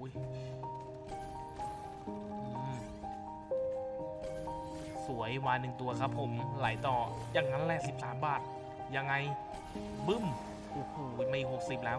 อุ้ยสวยวานหนึ่งตัวครับผมไหลต่ออย่างนั้นแหละ13 บาท ยังไง บึ้มโอ้โหไม่ 60 แล้ว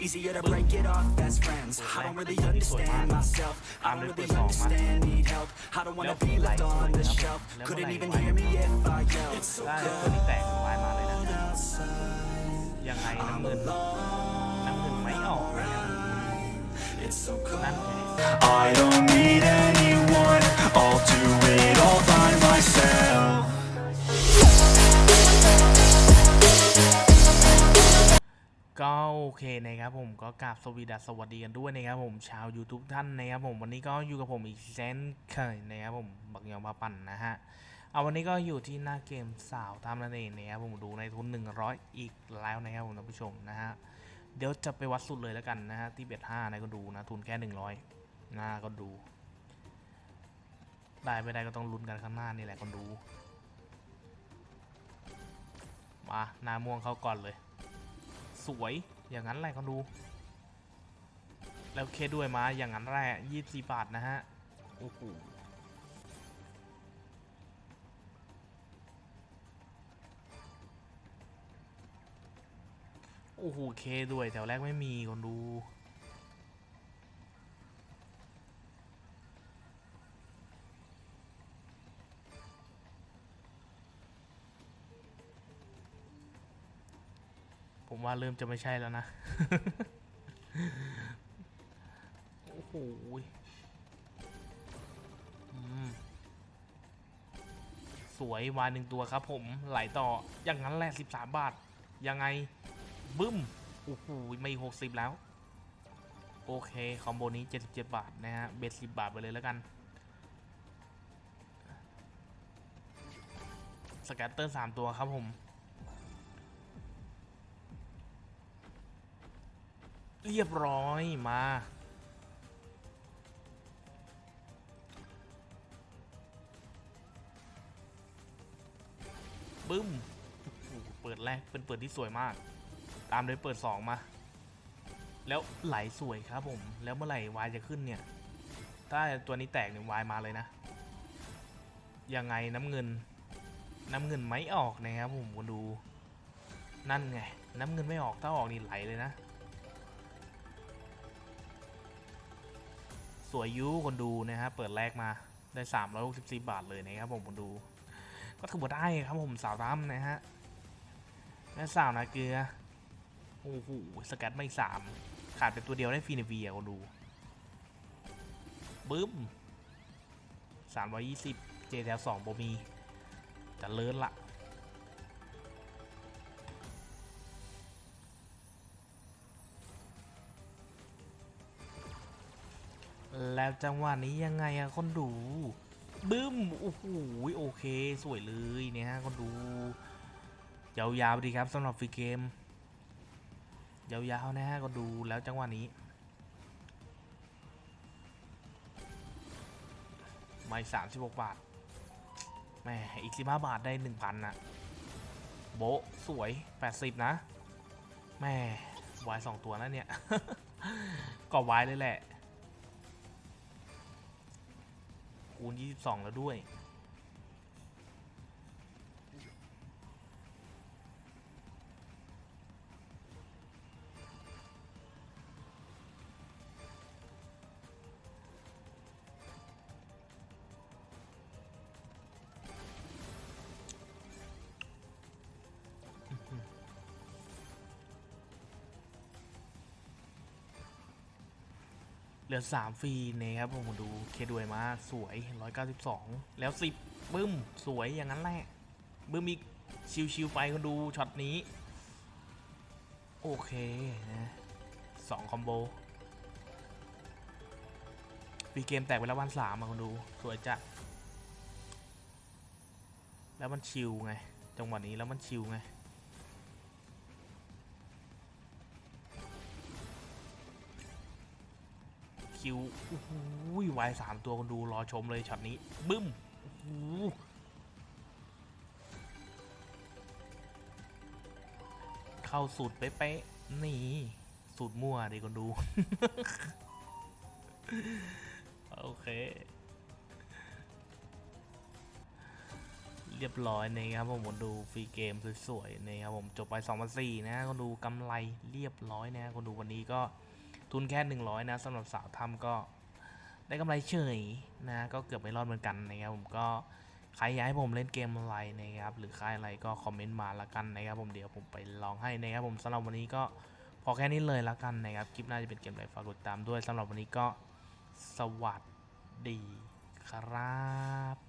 Easier to break it off best friends. I don't really understand myself. I don't really understand, need help. I don't wanna be left on the shelf. Couldn't even hear me if I yelled. It's so ได้ตัวนี้แตกวายมาเลยนะ ยังไงน้ำเงิน น้ำเงินไม่ออกนะครับ It's so cold. นั่นไง ก็โอเคนะครับผมก็กราบสวีดัสสวัสดีกันด้วยนะครับผมชาว YouTube ท่านนะครับผมวันนี้ก็อยู่กับผมอีกเช่นเคยนะครับผมบักยองมาปั่นนะฮะเอาวันนี้ก็อยู่ที่หน้าเกมสาวทำนั่นเองนะครับผมดูในทุน 100 อีกแล้วนะครับผมท่านผู้ชมนะฮะเดี๋ยวจะไปวัดสุดเลยแล้วกันนะฮะที่เบ็ดห้านะก็ดูนะทุนแค่ 100หน้าก็ดู ได้ไม่ได้ก็ต้องลุ้นกันข้างหน้านี่แหละคนดูมาหน้าม่วงเข้าก่อนเลย สวยอย่างนั้นแหละคนดู แล้วเคด้วยมาอย่างนั้นแหละยี่สิบาทนะฮะโอ้โหโอ้โหเคด้วยแถวแรกไม่มีคนดู ผมว่าเริ่มจะไม่ใช่แล้วนะ โอ้โหอืมสวยวานหนึ่งตัวครับผม ไหลต่อ อย่างนั้นแหละ13 บาท ยังไง บึ้ม โอ้โหไม่60แล้ว โอเค คอมโบนี้ 77 บาทนะฮะ เบส10บาทไปเลยแล้วกัน สแกตเตอร์ 3 ตัวครับผม เรียบร้อยมา บึ้ม เปิดแรกเป็นเปิดที่สวยมาก ตามด้วยเปิด 2 มา แล้วไหลสวยครับผม แล้วเมื่อไหร่วายจะขึ้นเนี่ย ถ้าตัวนี้แตกเนี่ยวายมาเลยนะ ยังไงน้ำเงิน น้ำเงินไม่ออกนะครับผมมาดู นั่นไง น้ำเงินไม่ออกถ้าออกนี่ไหลเลยนะ สวยยูคนดูนะฮะเปิดแรกมาได้ 364 บาทเลยนะครับผมคนดู ก็ถือว่าได้ครับผมสาวตั้มนะฮะแม่สาวนาเกลือโอ้โหสกัดไม่สามขาดเป็นตัวเดียวได้ฟรีในวีอะคนดูบึ้ม320 เจแถว2โบมีจะเลิศละ จังหวะนี้ยังไงอะคนดู บึ้ม โอ้โห โอเค สวยเลยเนี่ยฮะคนดู ยาวๆดีครับสำหรับฟรีเกม ยาวๆนะฮะคนดูแล้วจังหวะนี้ ไม่สามสิบหกบาทแม่อีกสิบห้าบาทได้หนึ่งพันนะโบสวยแปดสิบนะแม่วายสองตัวนะเนี่ย ก็วายเลยแหละ คูณ 22 แล้วด้วย เหลือ 3 ฟรีนะครับผมดูเคด้วยมาสวย 192 แล้ว 10บึ้ม สวยอย่างนั้นแหละบึ้มอีกชิวๆไปคนดูช็อตนี้ โอเคนะสองคอมโบฟรีเกมแตกไปแล้ววันสามมาคนดูสวยจัดแล้วมันชิลไง จังหวะนี้แล้วมันชิลไง คิวโอ้โหวายสามตัวคนดูรอชมเลยช็อตนี้ บึ้มโอ้โหเข้าสูตรเป๊ะๆนี่ สูตรมั่วดิคนดู โอเค เรียบร้อยนะครับผมคนดูฟรีเกมสวยๆนะครับผมจบไป2 0 0นะคนดูกำไรเรียบร้อยนะคนดูวันนี้ก็ ทุนแค่ 100 นะสำหรับสาวทำก็ได้กำไรเฉยนะ ก็เกือบไม่รอดเหมือนกันนะครับผมก็ใครอยากให้ผมเล่นเกมอะไรนะครับ หรือใครอะไรก็คอมเมนต์มาละกันนะครับผมเดี๋ยวผมไปลองให้นะครับผมสำหรับวันนี้ก็พอแค่นี้เลยละกันนะครับ คลิปหน้าจะเป็นเกมอะไรฝากกดติดตามด้วยสำหรับวันนี้ก็สวัสดีครับ